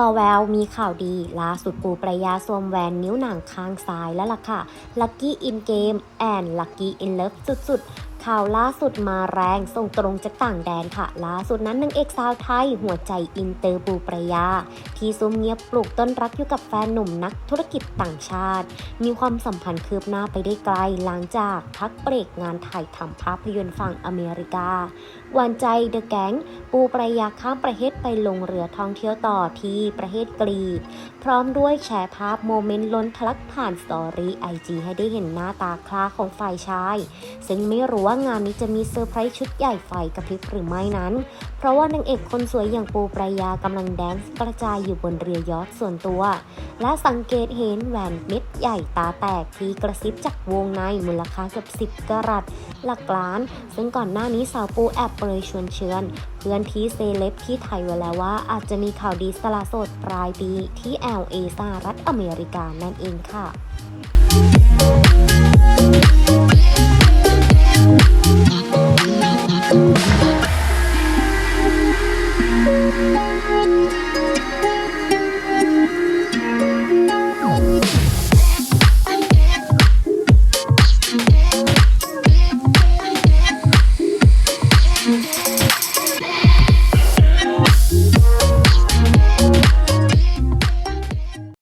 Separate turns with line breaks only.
อแววมีข่าวดีล่าสุดปูประยาสวมแหวนนิ้วหนังข้างซ้ายแล้วล่ะค่ะ Lucky in Game and Lucky in Love สุดๆ ข่าวล่าสุดมาแรงส่งตรงจากต่างแดนค่ะ ล่าสุดนั้นนางเอกสาวไทย หัวใจอินเตอร์ปูประยา ที่ซุ่มเงียบปลูกต้นรักอยู่กับแฟนหนุ่มนักธุรกิจต่างชาติ มีความสัมพันธ์คืบหน้าไปได้ไกลหลังจากพักเบรกงานถ่ายทำภาพยนตร์ฝั่งอเมริกาหวานใจเดอะแก๊งปูประยาข้ามประเทศไปลงเรือท่องเที่ยวต่อที่ประเทศกรีกพร้อมด้วยแชร์ภาพโมเมนต์ล้นทะลักผ่านสตอรี่ไอจีให้ได้เห็นหน้าตาคลาของฝ่ายชาย ซึ่งไม่รู้ว่างานนี้จะมีเซอร์ไพรส์ชุดใหญ่ไฟกระพริบหรือไม่นั้น เพราะว่านางเอกคนสวยอย่างปูประยากำลังแดนซ์กระจายอยู่บนเรือยอทส่วนตัว และสังเกตเห็นแหวนเม็ดใหญ่ตาแตกที่กระซิบจากวงในมูลค่าเกือบ10กรัตหลักล้าน ซึ่งก่อนหน้านี้สาวปูแอบเปรยชวนเชือนเพื่อนที่เซเลบที่ไทยไว้แล้วว่าอาจจะมีข่าวดีสละโสดปลายปีที่ LA สหรัฐอเมริกานั่นเองค่ะ